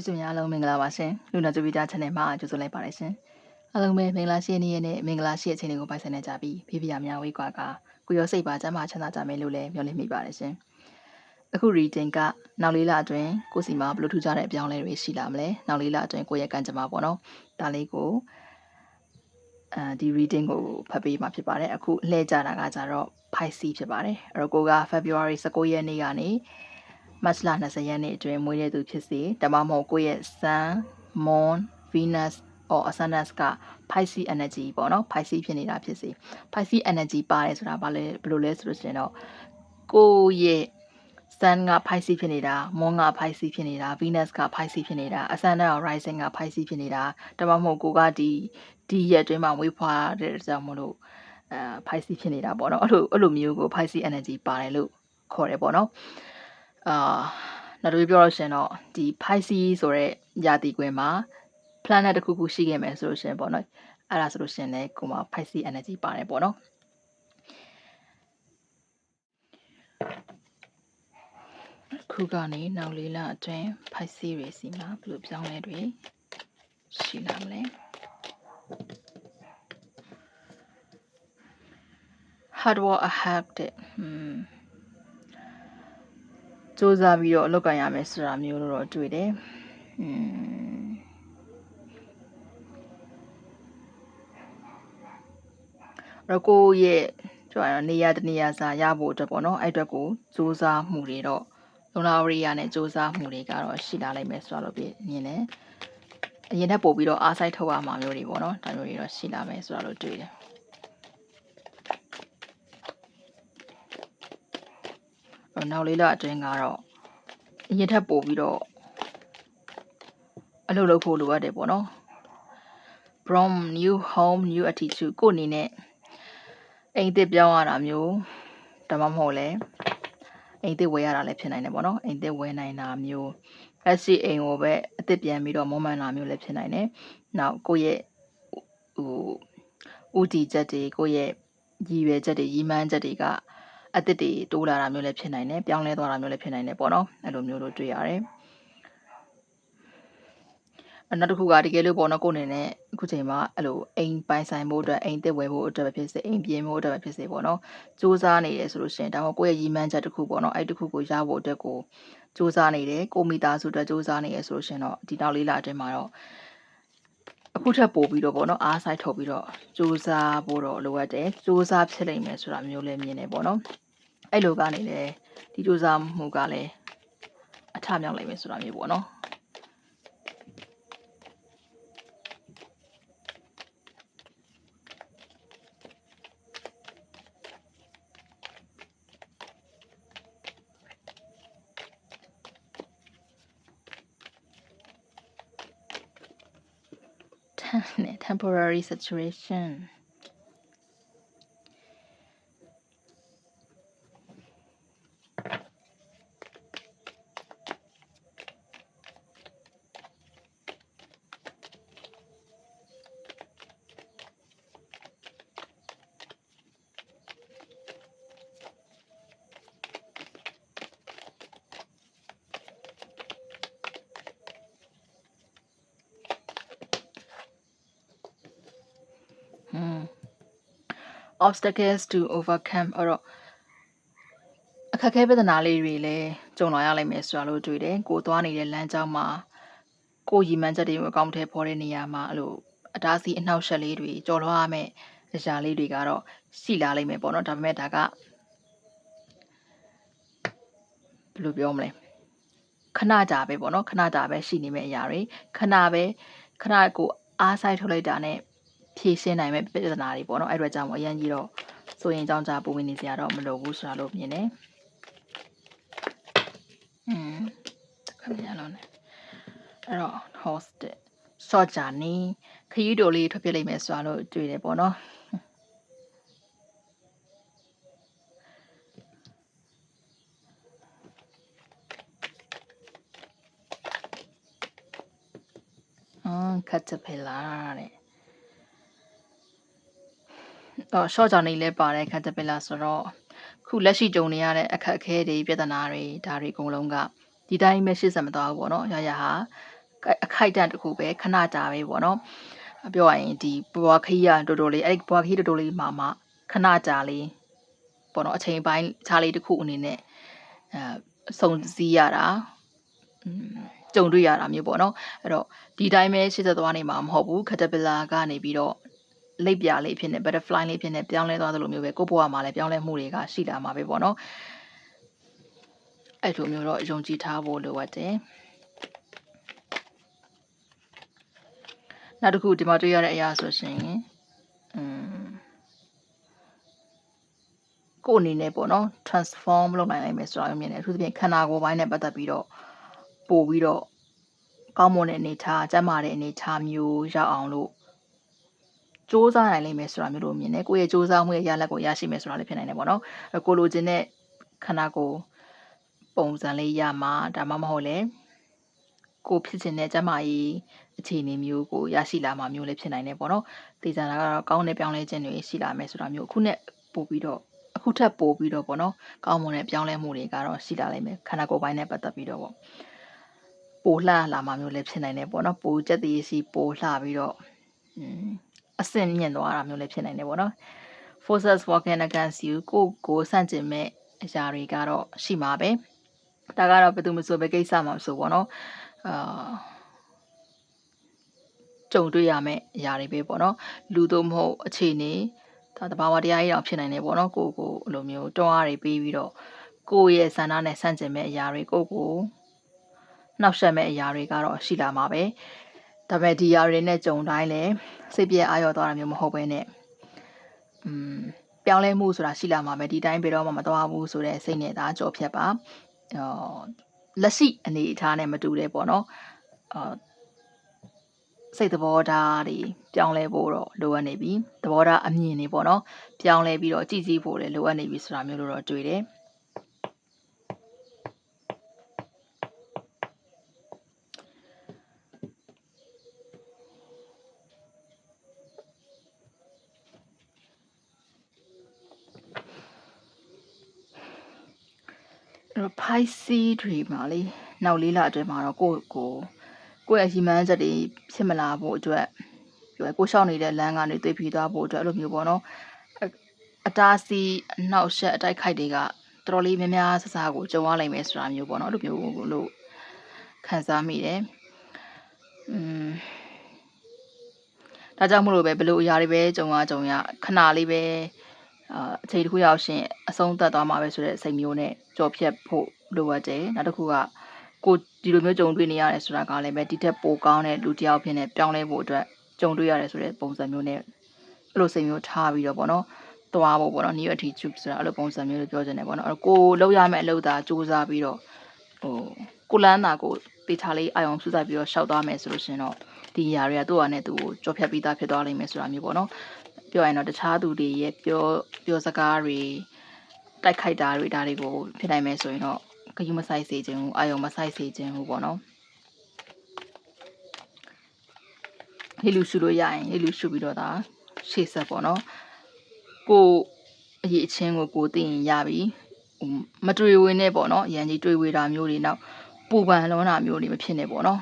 မိတ်ဆွေများအားလုံးမင်္ဂလာပါရှင်လူနာတူဗီတာ channel မှာကြိုဆိုလိုက်ပါတယ်ရှင်အားလုံးပဲမင်္ဂလာရှိနေ့ရက်နဲ့မင်္ဂလာရှိအချိန်လေးကိုပိုင်ဆိုင်နေကြပြီးဖေးဖေးများဝေးကွာကကိုရောစိတ်ပါကျမ်းမာချမ်းသာကြမယ်လို့လည်းမျှော်လင့်မိပါတယ်ရှင်အခု reading ကနောက်လေးလအတွင်းကိုစီမှာဘလို့ထူးခြားတဲ့အပြောင်းအလဲတွေရှိလာမလဲနောက်လေးလအတွင်းကိုယ့်ရဲ့ကံကြမ္မာပေါ့နော်ဒါလေးကိုအဲဒီ reading ကိုဖတ်ပေးမှာဖြစ်ပါတယ်အခုလှည့်ကြတာကကြတော့ Pisces ဖြစ်ပါတယ်အဲ့တော့ကိုက February 19ရက်နေ့ကနေ မတ်လ20ရက်နေ့အတွင်းမွေးတဲ့သူဖြစ်စေဒါမှမဟုတ်ကိုယ့်ရဲ့ Sun Moon Venus or Ascendant က Pisces energy ပေါ့နော် Pisces ဖြစ်နေတာဖြစ်စေ Pisces energy ပါတယ်ဆိုတာဘာလဲဘယ်လိုလဲဆိုလို့ရှိရင်တော့ကိုယ့်ရဲ့ Sun က Pisces ဖြစ်နေတာ Moon က Pisces ဖြစ်နေတာ Venus က Pisces ဖြစ်နေတာ Ascendant or Rising က Pisces ဖြစ်နေတာဒါမှမဟုတ်ကိုကဒီဒီရက်အတွင်းမှာမွေးဖွားတဲ့ကြောင့်မလို့အဲ Pisces ဖြစ်နေတာပေါ့နော်အဲ့လိုအဲ့လိုမျိုးကို Pisces energy ပါတယ်လို့ခေါ်တယ်ပေါ့နော် အာနောက်တစ်ပြောလို့ရှင်တော့ဒီ Pisces ဆိုတဲ့ရာသီကွင်းမှာ planet တစ်ခုခုရှိခဲ့မယ်ဆိုလို့ရှင်ပေါ့နော်အဲ့ဒါဆိုလို့ရှင်လည်းကိုမ Pisces energy ပါတယ်ပေါ့နော်ခုကနေနောက်လေးလအတွင်း Pisces တွေစီမှာဘယ်လိုပြောင်းလဲတွေရှိလာမလဲ hard work ahead တဲ့อืม စူးစမ်းပြီးတော့အလုပ်ကင်ရမယ်ဆိုတာမျိုးလို့တော့တွေ့တယ်อืมတော့ကိုယ့်ရဲ့ကျွန်တော်နေရာတနေရာစာရဖို့အတွက်ပေါ့နော်အဲ့အတွက်ကိုစူးစမ်းမှုတွေတော့လုံလာဝရိယနဲ့စူးစမ်းမှုတွေကတော့ရှိလာလိမ့်မယ်ဆိုတော့ပြမြင်တယ်အရင်ထက်ပို့ပြီးတော့အားစိုက်ထုတ်ရမှာမျိုးတွေပေါ့နော်ဒါမျိုးတွေတော့ရှိလာမယ်ဆိုတော့တွေ့တယ် နောက်လေးလအတွင်းကတော့အရင်ထက်ပိုပြီးတော့အလုပ်လုပ်ဖို့လိုအပ်တယ်ပေါ့နော် from new home new attitude ကိုအနေနဲ့အိမ်သစ်ပြောင်းရတာမျိုးဒါမှမဟုတ်လဲအိမ်သစ်ဝယ်ရတာလည်းဖြစ်နိုင်တယ်ပေါ့နော်အိမ်သစ်ဝယ်နိုင်တာမျိုးလက်ရှိအိမ်ကိုပဲအသစ်ပြန်ပြီးတော့မွမ်းမံတာမျိုးလည်းဖြစ်နိုင်တယ်နောက်ကိုယ့်ရဲ့ဟိုဥတီချက်တွေကိုယ့်ရဲ့ရည်ရွယ်ချက်တွေရည်မှန်းချက်တွေက အသစ်တွေတိုးလာတာမျိုးလည်းဖြစ်နိုင်တယ်ပြောင်းလဲသွားတာမျိုးလည်းဖြစ်နိုင်တယ်ပေါ့နော်အဲ့လိုမျိုးတို့တွေ့ရတယ်နောက်တစ်ခုကတကယ်လို့ပေါ့နော်ကိုအနေနဲ့အခုချိန်မှာအဲ့လိုအိမ်ပိုင်ဆိုင်ဖို့အတွက်အိမ်တစ်ဝယ်ဖို့အတွက်ပဲဖြစ်စေအိမ်ပြင်ဖို့အတွက်ပဲဖြစ်စေပေါ့နော်စူးစမ်းနေတယ်ဆိုလို့ရှိရင်ဒါမှမဟုတ်ကိုယ့်ရဲ့ရည်မှန်းချက်တစ်ခုပေါ့နော်အဲ့တစ်ခုကိုရဖို့အတွက်ကိုစူးစမ်းနေတယ်ကိုမိသားစုအတွက်စူးစမ်းနေရဆိုလို့ရှိရင်တော့ဒီနောက်လေးလအတွင်းမှာတော့ အခုထပ်ပို့ပြီးတော့ပေါ့နော်အားဆိုင်ထုတ်ပြီးတော့စူးစမ်းဖို့တော့လိုအပ်တယ်စူးစမ်းဖြစ်နိုင်မယ်ဆိုတာမျိုးလည်းမြင်နေပေါ့နော်အဲ့လိုကနေလေဒီစူးစမ်းမှုကလည်းအထမြောက်နိုင်မယ်ဆိုတာမျိုးပေါ့နော် temporary saturation obstacles to overcome အဲ့တော့အခက်အခဲပြဿနာလေးတွေလည်းကြုံလာရလိမ့်မယ်ဆိုတာလို့တွေ့တယ်ကိုသွားနေတဲ့လမ်းကြောင်းမှာကိုရည်မှန်းချက်တွေကိုအကောင့်ထဲပေါ်တဲ့နေရာမှာအဲ့လိုအတားစီအနှောက်အယှက်လေးတွေကြော်လွှားရမယ့်အရာလေးတွေကတော့ရှိလာလိမ့်မယ်ပေါ့နော်ဒါပေမဲ့ဒါကဘယ်လိုပြောမလဲခဏကြာပဲပေါ့နော်ခဏကြာပဲရှိနေမယ့်အရာတွေခဏပဲခဏကိုအားဆိုင်ထုတ်လိုက်တာနဲ့ ဖြေရှင်းနိုင်မဲ့ပြဿနာတွေပေါ့နော်အဲ့အတွက်ကြောင့်မို့အရင်ကြီးတော့ဆိုရင်ကြောင့်ကြာပုံဝင်နေစရာတော့မလိုဘူးဆိုတာလို့မြင်တယ်อืมခမရလုံးနဲ့အဲ့တော့ host စောကြနေခရီးတို့လေးထွက်ပြလိုက်မယ်ဆိုတာလို့တွေ့တယ်ပေါ့နော်ခတ်ချက်ဖလာတဲ့ တော့ short journey လည်းပါတယ် caterpillar ဆိုတော့ခုလက်ရှိကြုံနေရတဲ့အခက်အခဲတွေပြဿနာတွေဒါတွေအကုန်လုံးကဒီတိုင်းပဲရှေ့ဆက်မသွားဘူးပေါ့နော်ရရဟာအခိုက်အတန့်တစ်ခုပဲခဏကြာပဲပေါ့နော်ပြောရရင်ဒီဘွားခီးရတော်တော်လေးအဲ့ဒီဘွားခီးတော်တော်လေးမှာမှခဏကြာလေးပေါ့နော်အချိန်ပိုင်းခြားလေးတစ်ခုအနေနဲ့အဲစုံစည်းရတာကြုံတွေ့ရတာမျိုးပေါ့နော်အဲ့တော့ဒီတိုင်းပဲရှေ့ဆက်သွားနေမှာမဟုတ်ဘူး caterpillar ကနေပြီးတော့ လိပ်ပြလေးဖြစ်နေ butterfly လေးဖြစ်နေပြောင်းလဲသွားသလိုမျိုးပဲကိုယ့်ဘဝမှာလည်းပြောင်းလဲမှုတွေကရှိလာမှာပဲပေါ့နော်အဲ့လိုမျိုးတော့ယုံကြည်ထားဖို့လိုအပ်တယ်နောက်တစ်ခုဒီမှာတွေ့ရတဲ့အရာဆိုရှင်อืมကိုယ်အနေနဲ့ပေါ့နော် transform လုပ်နိုင်နိုင်မယ်ဆိုတာမျိုးမြင်တယ်အထူးသဖြင့်ခန္ဓာကိုယ်ပိုင်းနဲ့ပတ်သက်ပြီးတော့ပို့ပြီးတော့ကောင်းမွန်တဲ့အနေထားကျန်းမာတဲ့အနေထားမျိုးရောက်အောင်လို့ စ조사နိုင်လိမ့်မယ်ဆိုတာမျိုးလို့မြင်တယ်ကိုယ့်ရဲ့စ조사မှုရဲ့ရလဒ်ကိုရရှိမယ်ဆိုတာလည်းဖြစ်နိုင်တယ်ပေါ့နော်ကိုလိုချင်တဲ့ခန္ဓာကိုယ်ပုံစံလေးရမှာဒါမှမဟုတ်လေကိုဖြစ်ချင်တဲ့ကျန်းမာရေးအခြေအနေမျိုးကိုရရှိလာမှာမျိုးလည်းဖြစ်နိုင်တယ်ပေါ့နော်သိကြတာကတော့ကောင်းတဲ့ပြောင်းလဲခြင်းတွေရှိလာမယ်ဆိုတာမျိုးအခုနဲ့ပို့ပြီးတော့အခုထပ်ပို့ပြီးတော့ပေါ့နော်ကောင်းမွန်တဲ့ပြောင်းလဲမှုတွေကတော့ရှိလာလိမ့်မယ်ခန္ဓာကိုယ်ပိုင်းနဲ့ပတ်သက်ပြီးတော့ပေါ့ပိုလှလာမှာမျိုးလည်းဖြစ်နိုင်တယ်ပေါ့နော်ပိုကြက်တည်စီပိုလှပြီးတော့ အဆင့်မြင့်သွားတာမျိုးလည်းဖြစ်နိုင်တယ်ပေါ့နော် forces working against you ကိုကိုစန့်ကျင်မဲ့အရာတွေကတော့ရှိမှာပဲဒါကတော့ဘယ်သူမှဆိုပဲကိစ္စမှမဆိုပေါ့နော်အာကြုံတွေ့ရမယ့်အရာတွေပဲပေါ့နော်လူတို့မဟုတ်အခြေအနေဒါတဘာဝတရားကြီးတော့ဖြစ်နိုင်တယ်ပေါ့နော်ကိုကိုအဲ့လိုမျိုးတွန်းအားတွေပေးပြီးတော့ကိုယ့်ရဲ့ဆန္ဒနဲ့ဆန့်ကျင်မဲ့အရာတွေကိုကိုနှောက်ယှက်မဲ့အရာတွေကတော့ရှိလာမှာပဲ ဒါပေမဲ့ဒီအရာတွေနဲ့ကြုံတိုင်းလဲစိတ်ပြည့်အာရောသွားတာမျိုးမဟုတ်ဘဲနဲ့อืมပြောင်းလဲမှုဆိုတာရှိလာမှာပဲဒီတိုင်းဘယ်တော့မှမသွားဘူးဆိုတဲ့စိတ်နဲ့ဒါကြော်ဖြတ်ပါအော်လက်ရှိအနေအထားနဲ့မတူတဲ့ပေါ့နော်အာစိတ်သဘောထားတွေပြောင်းလဲဖို့တော့လိုအပ်နေပြီသဘောထားအမြင်တွေပေါ့နော်ပြောင်းလဲပြီးတော့ကြည်စည်းဖို့လည်းလိုအပ်နေပြီဆိုတာမျိုးလို့တော့တွေ့တယ် အဲ့ဖိုက်စီတွေမှာလေနောက်လေးလအတွင်းမှာတော့ကိုကိုကိုယ့်ရဲ့ရီမန်းချက်တွေဖြစ်မလာဖို့အတွက်ပြောကိုရှောက်နေတဲ့လမ်းကနေတွေ့ပြီးသွားဖို့အတွက်အဲ့လိုမျိုးပေါ့နော်အတားစီအနှောက်ရှက်အတိုက်ခိုက်တွေကတော်တော်လေးများများဆဆကိုကြုံရနိုင်မယ်ဆိုတာမျိုးပေါ့နော်အဲ့လိုမျိုးလို့ခံစားမိတယ်อืมဒါကြောင့်မလို့ပဲဘလို့အရာတွေပဲကြုံရကြုံရခဏလေးပဲ အာအချိန်တစ်ခုရောက်ရှင်အဆုံးသတ်သွားမှာပဲဆိုတဲ့စိတ်မျိုးနဲ့ကြော်ဖြတ်ဖို့လိုအပ်တယ်နောက်တစ်ခုကကိုဒီလိုမျိုးကြုံတွေ့နေရတယ်ဆိုတာကလည်းပဲဒီထက်ပိုကောင်းတဲ့လူတစ်ယောက်ဖြစ်နေပြောင်းလဲဖို့အတွက်ကြုံတွေ့ရတယ်ဆိုတဲ့ပုံစံမျိုးနဲ့အဲ့လိုစိတ်မျိုးထားပြီးတော့ပေါ့နော်သွားဖို့ပေါ့နော် new attitude ဆိုတာအဲ့လိုပုံစံမျိုးလို့ပြောချင်တယ်ပေါ့နော်အဲ့ကိုလောက်ရမယ့်အလုပ်သာစူးစမ်းပြီးတော့ဟိုကိုလန်းတာကိုတေချာလေးအာရုံစူးစိုက်ပြီးတော့ရှောက်သွားမယ်ဆိုလို့ရှင်တော့ဒီຢာတွေကသူ့ဟာနဲ့သူ့ကိုကြော်ဖြတ်ပြီးသားဖြစ်သွားလိမ့်မယ်ဆိုတာမျိုးပေါ့နော် ပြောရင်တော့တခြားသူတွေရဲ့ပြောပြောစကားတွေတိုက်ခိုက်တာတွေဒါတွေကိုဖြစ်နိုင်မယ်ဆိုရင်တော့ဂယုမဆိုင်စေခြင်းဘူးအာယုံမဆိုင်စေခြင်းဘူးပေါ့နော်ဟေလူရှုလို့ရရင်ဟေလူရှုပြီးတော့ဒါရှေ့ဆက်ပေါ့နော်ကိုအရေးအချင်းကိုကိုသိရင်ရပြီမတွေ့ဝင်နဲ့ပေါ့နော်ရန်ကြီးတွေ့ဝေတာမျိုးတွေနောက်ပူပန်လွန်တာမျိုးတွေမဖြစ်နဲ့ပေါ့နော်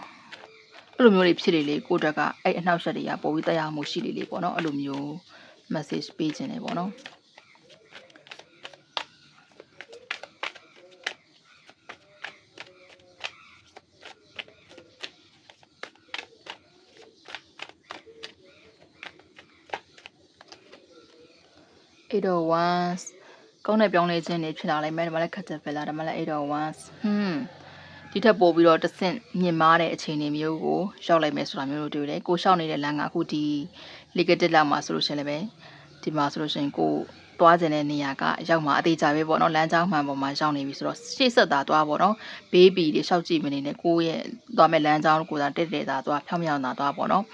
အဲ့လိုမျိုးတွေဖြစ်လေလေကိုတက်ကအဲ့အနှောက်အယှက်တွေကပိုပြီးတရားမှုရှိလေလေပေါ့နော်အဲ့လိုမျိုး message ပေးခြင်းတယ်ပေါ့နော်801 ကောင်းတဲ့ပြောင်းလဲခြင်းတွေဖြစ်လာလိမ့်မယ်ဒါမှလည်း caterpillar ဒါမှလည်း801ဟွန်း ဒီထက်ပိုပြီးတော့တဆင့်မြင့်မားတဲ့အခြေအနေမျိုးကိုရောက်လိုက်မယ်ဆိုတာမျိုးတို့တွေ့တယ်ကိုရှောက်နေတဲ့လမ်းကအခုဒီ legated လောက်မှာဆိုလို့ရှိရင်လည်းဒီမှာဆိုလို့ရှိရင်ကိုသွားကျင်တဲ့နေရာကရောက်မှာအသေးချာပဲပေါ့နော်လမ်းကြောင်းမှန်ပေါ်မှာရောက်နေပြီဆိုတော့ရှေ့ဆက်သာသွားပေါ့နော်ဘေးဘီတွေရှောက်ကြည့်မနေနဲ့ကိုရဲ့သွားမဲ့လမ်းကြောင်းကိုသာတက်တက်သာသွားဖြောင်းဖြောင်းသာသွားပေါ့နော်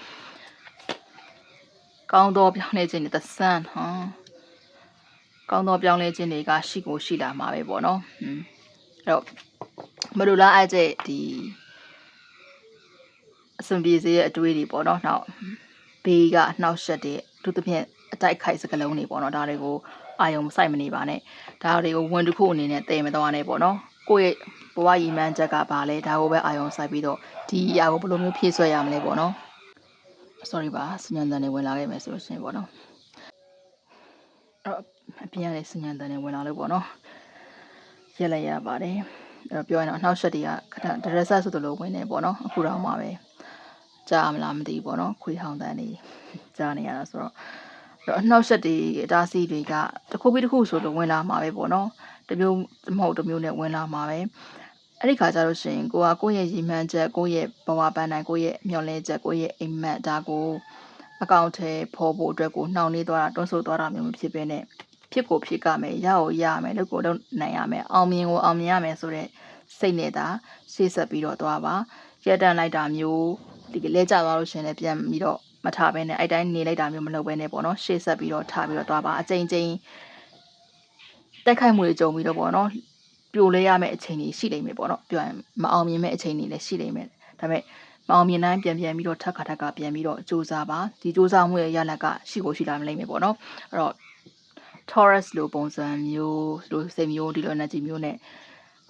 ကောင်းသောပြောင်းလဲခြင်းတွေ the sun ဟောကောင်းသောပြောင်းလဲခြင်းတွေကရှိကိုရှိလာမှာပဲပေါ့နော်။อืมအဲ့တော့ မလိုလားအဲ့တဲ့ဒီအစွန်ပြေစေရဲ့အတွေးတွေပေါ့နော်။နောက်ဘေးကနှောက်ရှက်တဲ့သူသဖြင့်အတိုက်ခိုက်စကလုံးတွေပေါ့နော်။ဒါတွေကိုအာယုံမဆိုင်မနေပါနဲ့။ဒါတွေကိုဝန်တစ်ခုအနေနဲ့တည်မသွားနဲ့ပေါ့နော်ကိုယ့်ရဲ့ဘဝရည်မှန်းချက်ကဘာလဲဒါကိုပဲအာရုံစိုက်ပြီးတော့ဒီအရာကိုဘယ်လိုမျိုးဖြည့်ဆွဲရမလဲပေါ့နော် sorry ပါစဉ္ညာတန်တွေဝင်လာခဲ့မယ်ဆိုလို့ရှိရင်ပေါ့နော်အဲ့တော့အပြင်ရတဲ့စဉ္ညာတန်တွေဝင်လာလို့ပေါ့နော်ရက်လိုက်ရပါတယ် အဲ့တော့ပြောရင်တော့အနှောက်အယှက်တွေကခဏဒရက်ဆက်ဆိုသလိုဝင်နေပေါ့နော်အခုတော့မှပဲကြားမလားမသိဘူးပေါ့နော်ခွေဟောင်းတန်တွေကြားနေရတာဆိုတော့အဲ့တော့အနှောက်အယှက်တွေအတားဆီးတွေကတစ်ခုပြီးတစ်ခုဆိုလို့ဝင်လာမှာပဲပေါ့နော်တစ်မျိုးမဟုတ်တစ်မျိုးနဲ့ဝင်လာမှာပဲအဲ့ဒီခါကျလို့ရှိရင်ကိုကကိုယ့်ရဲ့ရည်မှန်းချက်ကိုယ့်ရဲ့ဘဝပန်းတိုင်းကိုယ့်ရဲ့မျှော်လင့်ချက်ကိုယ့်ရဲ့အိမ်မက်ဒါကိုအကောင့်ထဲပေါ်ဖို့အတွက်ကိုနှောင့်နှေးသွားတာတွန်းဆုတ်သွားတာမျိုးမဖြစ်ဘဲနဲ့ ဖြစ်ကိုဖြစ်ကမယ်ရကိုရမယ်လို့ကိုတော့နိုင်ရမယ်အောင်မြင်ကိုအောင်မြင်ရမယ်ဆိုတဲ့စိတ်နဲ့သာရှေ့ဆက်ပြီးတော့သွားပါရက်တန်လိုက်တာမျိုးဒီလဲကြသွားလို့ရှရင်လည်းပြန်ပြီးတော့မထားဘဲနဲ့အဲ့တိုင်းနေလိုက်တာမျိုးမလုပ်ဘဲနဲ့ပေါ့နော်ရှေ့ဆက်ပြီးတော့ထားပြီးတော့သွားပါအချိန်ချင်းတက်ခိုက်မှုတွေကြုံပြီးတော့ပေါ့နော်ပြိုလဲရမယ့်အချိန်တွေရှိနေမယ်ပေါ့နော်ပြောရင်မအောင်မြင်မယ့်အချိန်တွေလည်းရှိနေမယ်ဒါပေမဲ့မအောင်မြင်တိုင်းပြန်ပြန်ပြီးတော့ထပ်ခါထပ်ခါပြန်ပြီးတော့စူးစမ်းပါဒီစူးစမ်းမှုရဲ့ရလဒ်ကရှိကိုရှိလာမလိမ့်မယ်ပေါ့နော်အဲ့တော့ Taurus လိုပုံစံမျိုးလိုစိတ်မျိုးဒီလို energy မျိုးနဲ့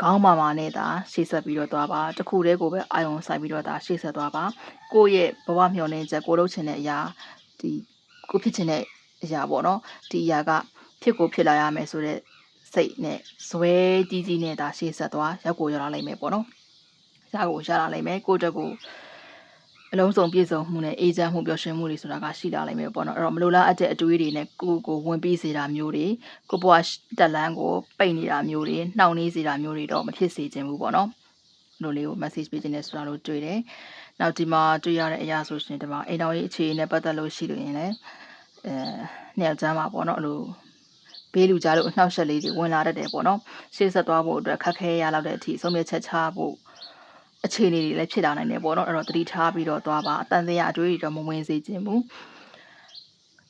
ခေါင်းမာမာနဲ့ဒါရှေ့ဆက်ပြီးတော့သွားပါတခုတည်းကိုပဲအာယုံဆိုင်ပြီးတော့ဒါရှေ့ဆက်သွားပါကိုယ့်ရဲ့ဘဝမျှော်လင့်ချက်ကိုလုပ်ချင်တဲ့အရာဒီကိုဖြစ်ချင်တဲ့အရာပေါ့နော်ဒီအရာကဖြစ်ကိုဖြစ်လာရမယ်ဆိုတော့စိတ်နဲ့ဇွဲကြီးကြီးနဲ့ဒါရှေ့ဆက်သွားရောက်ကိုရောက်လာလိမ့်မယ်ပေါ့နော်ရကိုရလာလိမ့်မယ်ကိုယ့်တက်ကို အလုံးစုံပြည့်စုံမှုနဲ့အေးချမ်းမှုပျော်ရွှင်မှုတွေဆိုတာကရှိလာနိုင်မယ်ပေါ့နော်အဲ့တော့မလိုလားအပ်တဲ့အတွေးတွေနဲ့ကိုယ့်ကိုဝင်ပြီးစေတာမျိုးတွေကိုယ့်ဘဝတက်လန်းကိုပိတ်နေတာမျိုးတွေနှောင့်နှေးစေတာမျိုးတွေတော့မဖြစ်စေချင်ဘူးပေါ့နော်လိုလေးကို message ပေးခြင်းနဲ့ဆိုတာလို့တွေ့တယ်နောက်ဒီမှာတွေ့ရတဲ့အရာဆိုရှင်ဒီမှာအိမ်တော်ရေးအခြေအနေနဲ့ပတ်သက်လို့ရှိလို့ရင်လည်းအဲနှစ်ယောက်ချမ်းပါပေါ့နော်အဲ့လိုဘေးလူကြားလို့အနှောက်အယှက်လေးတွေဝင်လာတတ်တယ်ပေါ့နော်ရှေ့ဆက်သွားဖို့အတွက်ခက်ခဲရလောက်တဲ့အထိဆုံးဖြတ်ချက်ချဖို့ အခြေအနေတွေလည်းဖြစ်လာနိုင်တယ်ပေါ့နော်အဲ့တော့တတိထားပြီးတော့သွားပါအတန်သေးရအတွေးတွေတော့မဝင်စေခြင်းဘူး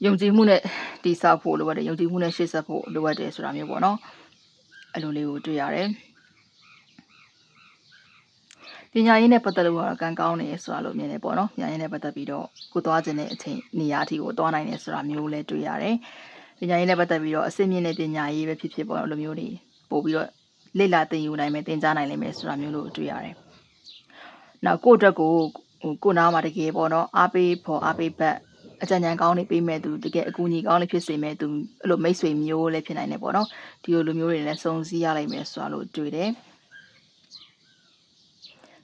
ယုံကြည်မှုနဲ့တိဆောက်ဖို့လိုအပ်တယ်ယုံကြည်မှုနဲ့ရှေ့ဆက်ဖို့လိုအပ်တယ်ဆိုတာမျိုးပေါ့နော်အဲ့လိုလေးကိုတွေ့ရတယ်ပညာရေးနဲ့ပတ်သက်လို့ကတော့ကံကောင်းနေဆိုတာလို့မြင်တယ်ပေါ့နော်ပညာရေးနဲ့ပတ်သက်ပြီးတော့ကိုသွားခြင်းတဲ့အချိန်နေရာအထိကိုသွားနိုင်တယ်ဆိုတာမျိုးလည်းတွေ့ရတယ်ပညာရေးနဲ့ပတ်သက်ပြီးတော့အစစ်မြင့်တဲ့ပညာရေးပဲဖြစ်ဖြစ်ပေါ့နော်လိုမျိုးတွေပို့ပြီးတော့လေ့လာသင်ယူနိုင်မယ်သင်ကြားနိုင်လိမ့်မယ်ဆိုတာမျိုးလို့တွေ့ရတယ် နောက်ကိုယ့်အတွက်ကိုဟိုကိုနားမှာတကယ်ပေါ့နော်အားပေးဖို့အားပေးဘက်အကြံဉာဏ်ကောင်းတွေပေးမဲ့သူတကယ်အကူအညီကောင်းလေးဖြစ်စေမဲ့သူအဲ့လိုမိတ်ဆွေမျိုးလည်းဖြစ်နိုင်တယ်ပေါ့နော်ဒီလိုလိုမျိုးတွေလည်းစုံစည်းရနိုင်မယ်ဆိုတာလို့တွေ့တယ်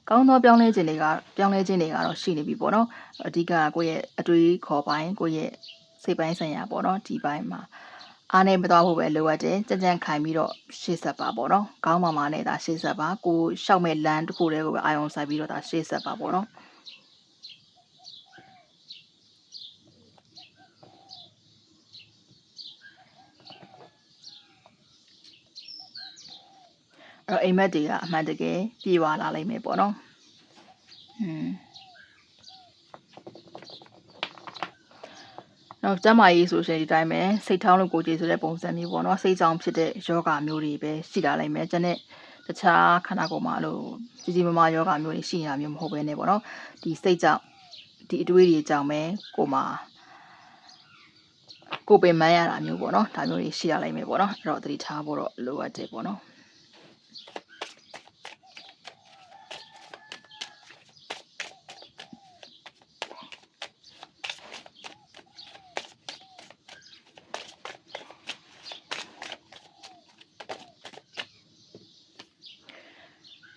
ကောင်းသောပြောင်းလဲခြင်းတွေကပြောင်းလဲခြင်းတွေကတော့ရှိနေပြီပေါ့နော်အဓိကကိုယ့်ရဲ့အတွေးခေါ်ပိုင်းကိုယ့်ရဲ့စိတ်ပိုင်းဆိုင်ရာပေါ့နော်ဒီပိုင်းမှာ အားနေမသွားဖို့ပဲလိုအပ်တယ်ကြံ့ကြံ့ခိုင်ပြီးတော့ရှေ့ဆက်ပါပေါ့နော်ကောင်းမာမာနဲ့ဒါရှေ့ဆက်ပါကိုရှောက်မဲ့လမ်းတစ်ခုတည်းကိုပဲအာရုံစိုက်ပြီးတော့ဒါရှေ့ဆက်ပါပေါ့နော်အဲ့တော့အိမ်မက်တွေကအမှန်တကယ်ပြေဝလာလိမ့်မယ်ပေါ့နော်อืม နောက်ကျမကြီးဆိုရှင်ဒီတိုင်းပဲစိတ်ထောင်းလို့ကိုကြည်ဆိုတဲ့ပုံစံမျိုးပေါ့နော်စိတ်ကြောင်ဖြစ်တဲ့ယောဂမျိုးတွေပဲရှိလာနိုင်မယ်ကျန်တဲ့တခြားခန္ဓာကိုယ်မှာလို့ကြီးကြီးမားမားယောဂမျိုးတွေရှိနေတာမျိုးမဟုတ်ဘဲねပေါ့နော်ဒီစိတ်ကြောင့်ဒီအတွေးတွေကြောင့်ပဲကိုယ်မှာကိုယ်ပင်မန်းရတာမျိုးပေါ့နော်ဒါမျိုးတွေရှိလာနိုင်မယ်ပေါ့နော်အဲ့တော့သတိထားဖို့တော့လိုအပ်တယ်ပေါ့နော်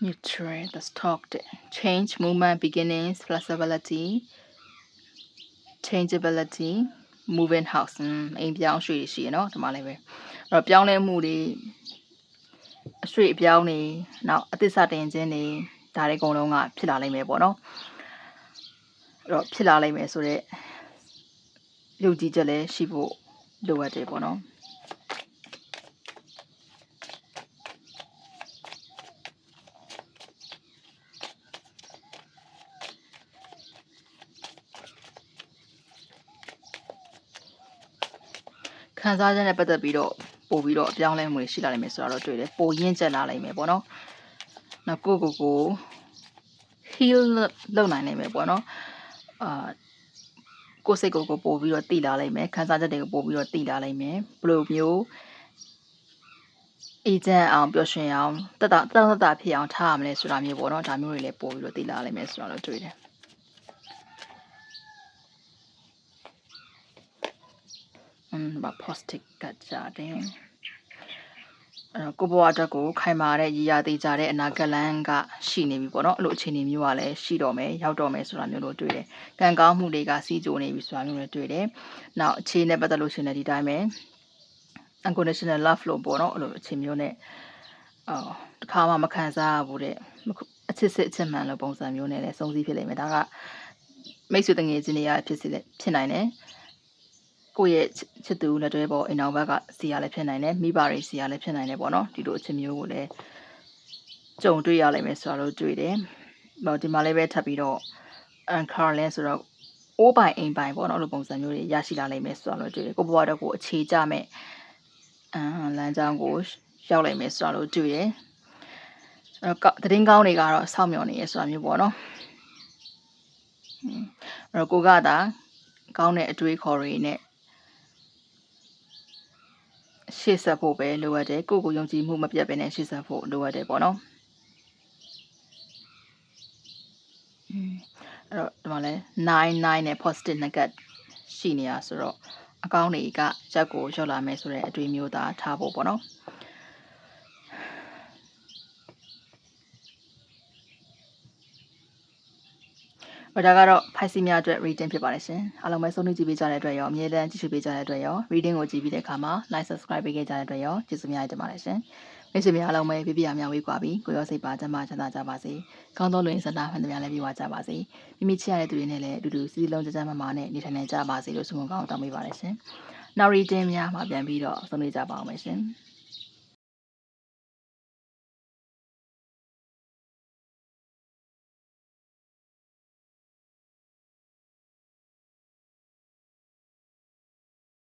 Nutrient, the stock, change, movement, beginnings, flexibility, changeability, moving house. အိမ်ပြောင်းရွှေ့ရှိရနော်ဒီမှာလည်းပဲအဲ့တော့ပြောင်းလဲမှုတွေအရွှေ့အပြောင်းတွေနောက်အသစ်စတင်ခြင်းတွေဒါတွေအကုန်လုံးကဖြစ်လာလိမ့်မယ်ပေါ့နော်အဲ့တော့ဖြစ်လာလိမ့်မယ်ဆိုတော့ယုံကြည်ချက်လည်းရှိဖို့လိုအပ်တယ်ပေါ့နော် ခံစားချက်နဲ့ပတ်သက်ပြီးတော့ပို့ပြီးတော့အပြောင်းလဲမှုတွေရှိလာနိုင်မယ်ဆိုတော့တွေ့တယ်ပိုရင့်ကျက်လာနိုင်မယ်ပေါ့နော်နောက်ကိုကိုကို heal လုပ်နိုင်နိုင်မယ်ပေါ့နော်အာကိုယ်စိတ်ကိုယ်ကိုပို့ပြီးတော့တည်လာနိုင်မယ်ခံစားချက်တွေကိုပို့ပြီးတော့တည်လာနိုင်မယ်ဘယ်လိုမျိုးအေဂျင့်အောင်ပျော်ရွှင်အောင်တက်တာတက်တက်တာဖြစ်အောင်ထားရမလဲဆိုတာမျိုးပေါ့နော်ဒါမျိုးတွေလည်းပို့ပြီးတော့သိလာလိမ့်မယ်ဆိုတော့တွေ့တယ်อืม ဘာ positive ကကြတယ်အဲ့တော့ကိုဘွားအတွက်ကိုခိုင်မာတဲ့ရည်ရသေးကြတဲ့အနာဂတ်လမ်းကရှိနေပြီပေါ့နော်အဲ့လိုအခြေအနေမျိုးကလည်းရှိတော့မယ်ရောက်တော့မယ်ဆိုတာမျိုးတို့တွေ့တယ်ကံကောင်းမှုတွေကစီးကြိုနေပြီဆိုတာမျိုးတွေတွေ့တယ်နောက်အခြေအနေပတ်သက်လို့ရှိရင်လည်းဒီတိုင်းပဲ unconditional love လို့ပေါ့နော်အဲ့လိုအခြေမျိုးနဲ့အော်တခါမှမခံစားရဘူးတဲ့အချစ်စစ်အချစ်မှန်လို့ပုံစံမျိုးနဲ့လည်းစုံစည်းဖြစ်လိမ့်မယ်ဒါကမိတ်ဆွေတငယ်ချင်းတွေကဖြစ်စီဖြစ်နိုင်တယ် ကိုယ့်ရဲ့ချစ်သူလက်တွဲပေါ်အိမ်အောင်ဘက်ကစီရလည်းဖြစ်နိုင်တယ်မိဘတွေစီရလည်းဖြစ်နိုင်တယ်ပေါ့နော်ဒီလိုအချင်းမျိုးကိုလည်းကြုံတွေ့ရလိမ့်မယ်ဆိုတော့တွေ့တယ်ဟောဒီမှာလည်းပဲထပ်ပြီးတော့ uncarlin ဆိုတော့အိုးပိုင်အိမ်ပိုင်ပေါ့နော်အဲ့လိုပုံစံမျိုးတွေရရှိလာလိမ့်မယ်ဆိုတော့တွေ့တယ်ကိုဘွားတော့ကိုအခြေကြမဲ့အမ်လမ်းကြောင်းကိုရောက်လိမ့်မယ်ဆိုတော့တွေ့တယ်အဲ့တော့သတင်းကောင်းတွေကတော့စောင့်မျှော်နေရဆိုတာမျိုးပေါ့နော်အဲ့တော့ကိုကသာကောင်းတဲ့အတွေးခေါ်တွေနဲ့ ရှေ့ဆက်ဖို့ပဲလိုအပ်တယ်ကိုကိုယုံကြည်မှုမပြတ်ဘဲနဲ့ရှေ့ဆက်ဖို့လိုအပ်တယ်ပေါ့နော်အဲ့တော့ဒီမှာလဲ99နဲ့ positive negative ရှိနေတာဆိုတော့အကောင့်တွေကရက်ကိုရောက်လာမယ်ဆိုတဲ့အတွေ့မျိုးသားထားဖို့ပေါ့နော်။ ဒါကတော့ဖိုက်စီများအတွက် reading ဖြစ်ပါတယ်ရှင်။အားလုံးပဲဆုံးဖြတ်ကြည့်ပေးကြတဲ့အတွက်ရောအမြဲတမ်းကြည့်ရှုပေးကြတဲ့အတွက်ရော reading ကိုကြည့်ပြီးတဲ့အခါမှာ like subscribe ပေးခဲ့ကြတဲ့အတွက်ရောကျေးဇူးများတင်ပါတယ်ရှင်။မိတ်ဆွေများအားလုံးပဲပြပြများဝေးကွာပြီးကိုရောစိတ်ပါကျမ်းမာချမ်းသာကြပါစေ။ကောင်းသောလူရင်းစတာမှန်သမျှလည်းပြဝကြပါစေ။မိမိချစ်ရတဲ့သူတွေနဲ့လည်းအတူတူစီစီလုံးကြမ်းကြမ်းမာမာနဲ့နေထိုင်နိုင်ကြပါစေလို့ဆုမွန်ကောင်းတောင်းပေးပါတယ်ရှင်။ Now reading များမှာပြန်ပြီးတော့ဆုံးဖြတ်ကြပါအောင်မယ်ရှင်။